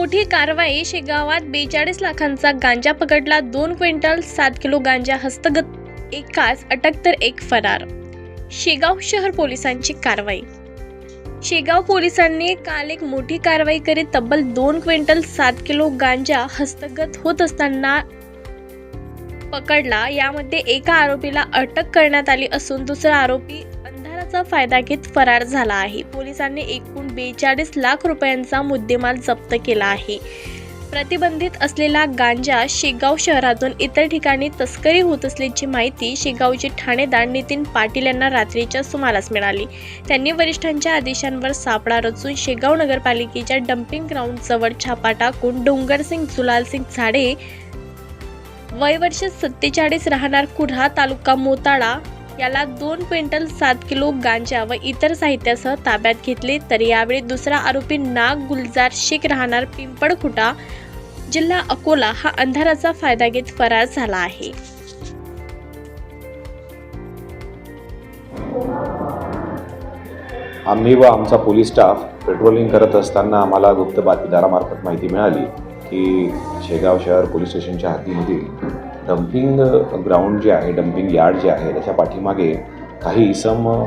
मोठी कारवाई शेगावात बेचाळीस लाखांचा गांजा पकडला दोन क्विंटल सात किलो गांजा हस्तगत एकाच अटक तर एक फरार. शेगाव शहर पोलिसांची कारवाई. शेगाव पोलिसांनी काल एक मोठी कारवाई करीत तब्बल दोन क्विंटल सात किलो गांजा हस्तगत होत असताना पकडला. यामध्ये एका आरोपीला अटक करण्यात आली असून दुसरा आरोपी अंधाराचा फायदा घेत फरार झाला आहे. पोलिसांनी एकूण बेचाळीस लाख रुपयांचा मुद्देमाल जप्त केला आहे. प्रतिबंधित असलेला गांजा शेगाव शहरातून इतर ठिकाणी तस्करी होत असल्याची माहिती शेगावचे ठाणेदार नितीन पाटील यांना रात्रीच्या सुमारास मिळाली. त्यांनी वरिष्ठांच्या आदेशांवर सापळा रचून शेगाव नगरपालिकेच्या डम्पिंग ग्राउंडजवळ छापा टाकून डोंगरसिंग जुलालसिंग झाडे वयवर्ष सत्तेचाळीस राहणार कुर्हा तालुका मोताळा याला दोन क्विंटल सात किलो गांजा व इतर साहित्यासह ताब्यात घेतले. तर यावेळी दुसरा आरोपी नाग गुलजार शेख राहणार पिंपळखुटा जिल्हा अकोला हा अंधाराचा फायदा घेत फरार झाला आहे. आम्ही व आमचा पोलीस स्टाफ पेट्रोलिंग करत असताना आम्हाला गुप्त बातमीदारामार्फत माहिती मिळाली की शेगाव शहर पोलीस स्टेशनच्या हद्दीमधील डम्पिंग ग्राउंड uh, जे आहे डम्पिंग यार्ड जे आहे त्याच्या पाठीमागे काही इसम uh,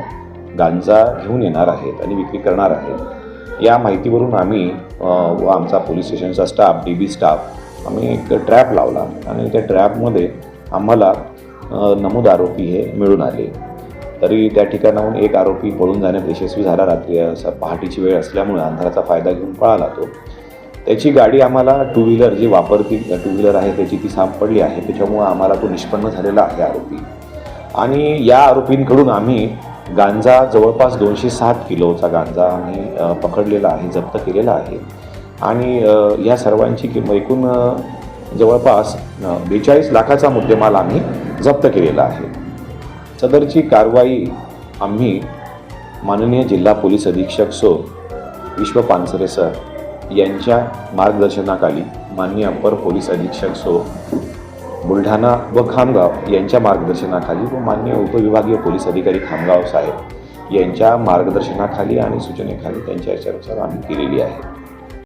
गांजा घेऊन येणार आहेत आणि विक्री करणार आहेत. या माहितीवरून आम्ही व आमचा पोलीस स्टेशनचा स्टाफ डी बी स्टाफ आम्ही एक ट्रॅप लावला आणि त्या ट्रॅपमध्ये आम्हाला नमूद आरोपी हे मिळून आले. तरी त्या ठिकाणाहून एक आरोपी पळून जाण्यात यशस्वी झाला रात्री असा पहाटेची वेळ असल्यामुळे अंधाराचा फायदा घेऊन पळाला तो. त्याची गाडी आम्हाला टू व्हीलर जी वापरती टू व्हीलर आहे त्याची ती सापडली आहे त्याच्यामुळं आम्हाला तो निष्पन्न झालेला आहे आरोपी. आणि या आरोपींकडून आम्ही गांजा जवळपास दोनशे सात किलोचा गांजा आम्ही पकडलेला आहे जप्त केलेला आहे. आणि या सर्वांची किंमत एकूण जवळपास बेचाळीस लाखाचा मुद्देमाल आम्ही जप्त केलेला आहे. सदरची कारवाई आम्ही माननीय जिल्हा पोलीस अधीक्षक सो विश्व पानसरे सर यांच्या मार्गदर्शनाखाली माननीय अप्पर पोलीस अधीक्षक सो बुलढाणा व खामगाव यांच्या मार्गदर्शनाखाली व मान्य उपविभागीय पोलीस अधिकारी खामगाव साहेब यांच्या मार्गदर्शनाखाली आणि सूचनेखाली त्यांच्या याच्यानुसार आम्ही केलेली आहे.